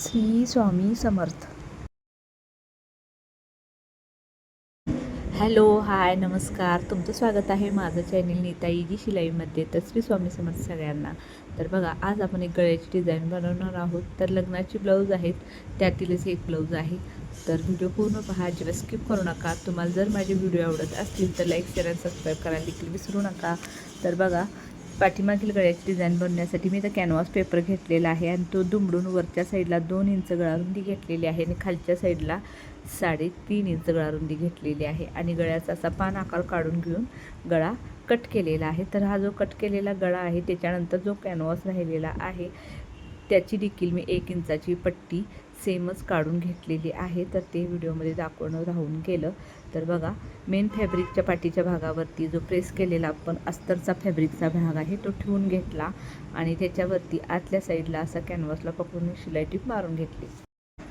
Shri Swami Samarth. Hello hi नमस्कार. तुमचं स्वागत आहे माझं चॅनल नीताईजी शिलाईमध्ये. तर श्री स्वामी समर्थ सगळ्यांना. तर बघा आज आपण एक गळ्याची डिझाईन बनवणार आहोत. तर लग्नाची ब्लाऊज आहेत. त्यातीलच एक ब्लाऊज आहे. तर व्हिडिओ पूर्ण पहा. अजिबात स्किप करू नका. तुम्हाला जर माझे व्हिडिओ आवडत असतील तर लाईक शेअर आणि सबस्क्राईब करायला देखील विसरू नका. तर बघा पाठीमागील गळ्याची डिझाईन बनवण्यासाठी मी तर कॅनव्हास पेपर घेतलेला आहे आणि तो दुमडून वरच्या साईडला दोन इंच गळारुंदी घेतलेली आहे आणि खालच्या साईडला साडेतीन इंच गळारुंदी घेतलेली आहे. आणि गळ्याचा असा पान आकार काढून घेऊन गळा कट केलेला आहे. तर हा जो कट केलेला गळा आहे त्याच्यानंतर जो कॅनव्हास राहिलेला आहे त्याची देखील मी एक इंचाची पट्टी सेमच काढून घेतलेली आहे तर ते व्हिडिओमध्ये दाखवणं राहून गेलं. तर बघा मेन फॅब्रिकच्या पाठीच्या भागावरती जो प्रेस केलेला आपण अस्तरचा फॅब्रिकचा भाग आहे तो ठेवून घेतला आणि त्याच्यावरती आतल्या साईडला असा कॅनव्हासला पकडून शिलाई टीप मारून घेतली.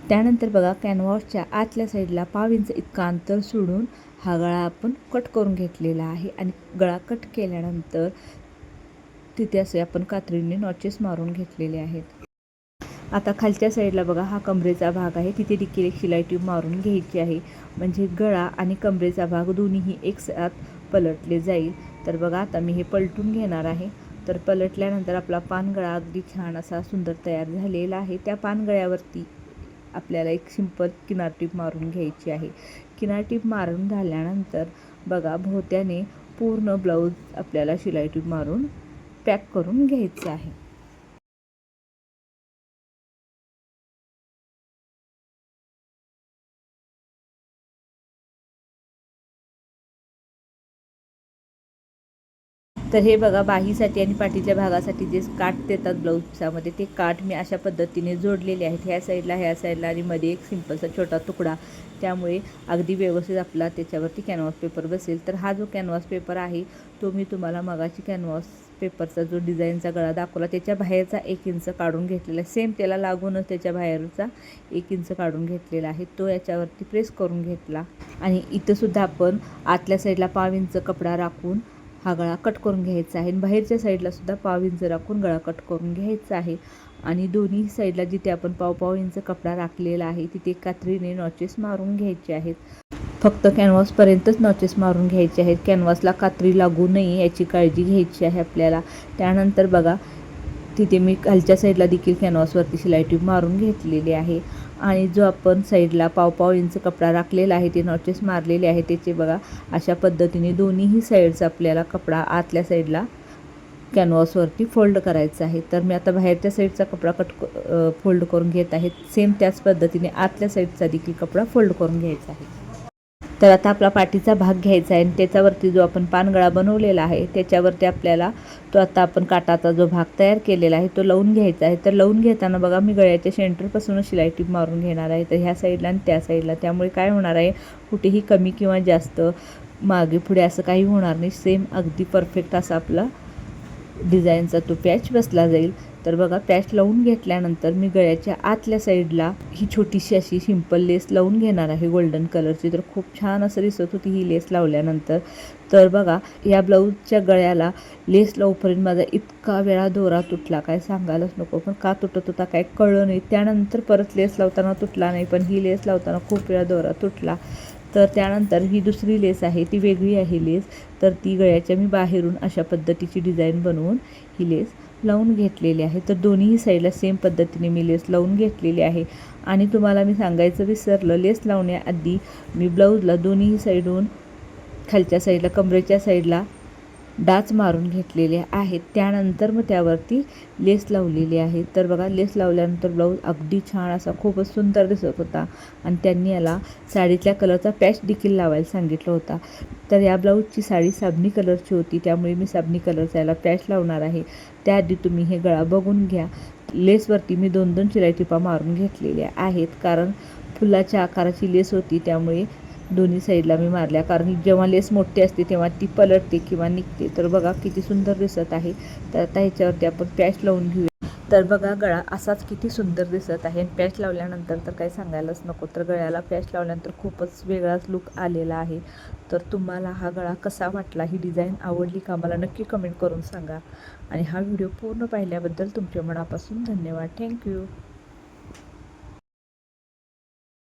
त्यानंतर बघा कॅनव्हासच्या आतल्या साईडला पाव इंच इतका अंतर सोडून हा गळा आपण कट करून घेतलेला आहे आणि गळा कट केल्यानंतर तिथे असे आपण कात्रीने नॉचेस मारून घेतलेले आहेत. आता खालच्या साईडला बघा हा कमरेचा भाग आहे. तिथे देखील एक शिलाई ट्यूब मारून घ्यायची आहे. म्हणजे गळा आणि कमरेचा भाग दोन्हीही एक साथ पलटले जाईल. तर बघा आता मी हे पलटून घेणार आहे. तर पलटल्यानंतर आपला पानगळा अगदी छान असा सुंदर तयार झालेला आहे. त्या पानगळ्यावरती आपल्याला एक सिंपल किनार टीप मारून घ्यायची आहे. किनार टीप मारून झाल्यानंतर बघा भोवत्याने पूर्ण ब्लाऊज आपल्याला शिलाई टीप मारून पॅक करून घ्यायचं आहे. तर हे बघा बाहीसाठी आणि पाठीच्या भागासाठी जे काठ देतात ब्लाऊजच्यामध्ये ते काठ मी अशा पद्धतीने जोडलेले आहेत. ह्या साईडला ह्या साईडला आणि मध्ये एक सिंपलचा छोटा तुकडा. त्यामुळे अगदी व्यवस्थित आपला त्याच्यावरती कॅनव्हास पेपर बसेल. तर हा जो कॅनव्हास पेपर आहे तो मी तुम्हाला मगाची कॅनव्हास पेपरचा जो डिझाईनचा गळा दाखवला त्याच्या बाहेरचा एक इंच काढून घेतलेला आहे. सेम त्याला लागूनच त्याच्या बाहेरचा एक इंच काढून घेतलेला आहे. तो याच्यावरती प्रेस करून घेतला. आणि इथंसुद्धा आपण आतल्या साईडला पाव इंच कपडा राखून हा गळा कट करून घ्यायचा आहे. आणि बाहेरच्या साईडलासुद्धा पाव इंच राखून गळा कट करून घ्यायचा आहे. आणि दोन्ही साईडला जिथे आपण पाव पाव इंच कपडा राखलेला आहे तिथे कात्रीने नॉचेस मारून घ्यायचे आहेत. फक्त कॅनव्हासपर्यंतच नॉचेस मारून घ्यायचे आहेत. कॅनव्हासला कात्री लागू नये याची काळजी घ्यायची आहे आपल्याला. त्यानंतर बघा तिथे मी खालच्या साईडला देखील कॅनव्हासवरती शिलाई ट्यूब मारून घेतलेली आहे. आणि जो आपण साईडला पावपाव इंच कपडा राखलेला आहे ते नॉचेस मारलेले आहे त्याचे बघा अशा पद्धतीने दोन्हीही साईडचा आपल्याला कपडा आतल्या साईडला कॅनव्हासवरती फोल्ड करायचा आहे. तर मी आता बाहेरच्या साईडचा कपडा कट फोल्ड करून घेत आहे. सेम त्याच पद्धतीने आतल्या साईडचा देखील कपडा फोल्ड करून घ्यायचा आहे. तर आता आपला पाठीचा भाग घ्यायचा आहे आणि त्याच्यावरती जो आपण पानगळा बनवलेला आहे त्याच्यावरती आपल्याला तो आता आपण काटाचा जो भाग तयार केलेला आहे तो लावून घ्यायचा आहे. तर लावून घेताना बघा मी गळ्याच्या सेंटरपासूनच शिलाई टीप मारून घेणार आहे. तर ह्या साईडला आणि त्या साईडला. त्यामुळे काय होणार आहे कुठेही कमी किंवा जास्त मागे पुढे असं काही होणार नाही. सेम अगदी परफेक्ट असा आपला डिझाईनचा तो पॅच बसला जाईल. तर बघा पॅच लावून घेतल्यानंतर मी गळ्याच्या आतल्या साईडला ही छोटीशी अशी सिंपल लेस लावून घेणार आहे गोल्डन कलरची तर खूप छान असं दिसत होती ही लेस लावल्यानंतर. तर बघा या ब्लाऊजच्या गळ्याला लेस लावूपर्यंत माझा इतका वेळा दोरा तुटला. काय सांगायलाच नको पण का तुटत होता काय कळलं नाही. त्यानंतर परत लेस लावताना तुटला नाही पण ही लेस लावताना खूप वेळा दोरा तुटला. तर त्यानंतर ही दुसरी लेस आहे ती वेगळी आहे लेस. तर ती गळ्याच्या मी बाहेरून अशा पद्धतीची डिझाईन बनवून ही लेस लावून घेतलेली आहे. तर दोन्ही साईडला सेम पद्धतीने मी लेस लावून घेतलेली आहे. आणि तुम्हाला मी सांगायचं विसरलं लेस लावण्याआधी मी ब्लाऊजला दोन्ही साईडून खालच्या साईडला कमरेच्या साईडला डाच मारून घेतलेले आहेत. त्यानंतर मग त्यावरती लेस लावलेली आहे. तर बघा लेस लावल्यानंतर ब्लाऊज अगदी छान असा खूपच सुंदर दिसत होता. आणि त्यांनी याला साडीतल्या कलरचा पॅच देखील लावायला सांगितलं होता. तर या ब्लाऊजची साडी साबणी कलरची होती. त्यामुळे मी साबणी कलरचा याला पॅच लावणार आहे. त्याआधी तुम्ही हे गळा बघून घ्या. लेसवरती मी दोन दोन चिराई टिपा मारून घेतलेल्या आहेत. कारण फुलाच्या आकाराची लेस होती. त्यामुळे दोन्ही साईडला मी मारल्या. कारण जेव्हा लेस मोठी असते तेव्हा ती पलटते किंवा निघते. तर बघा किती सुंदर दिसत आहे. तर आता ह्याच्यावरती आपण पॅच लावून घेऊया. तर बघा गळा असाच किती सुंदर दिसत आहे. आणि पॅच लावल्यानंतर तर काही सांगायलाच नको. तर गळ्याला पॅच लावल्यानंतर खूपच वेगळाच लुक आलेला आहे. तर तुम्हाला हा गळा कसा वाटला ही डिझाईन आवडली का मला नक्की कमेंट करून सांगा. आणि हा व्हिडिओ पूर्ण पाहिल्याबद्दल तुमच्या मनापासून धन्यवाद. थँक्यू.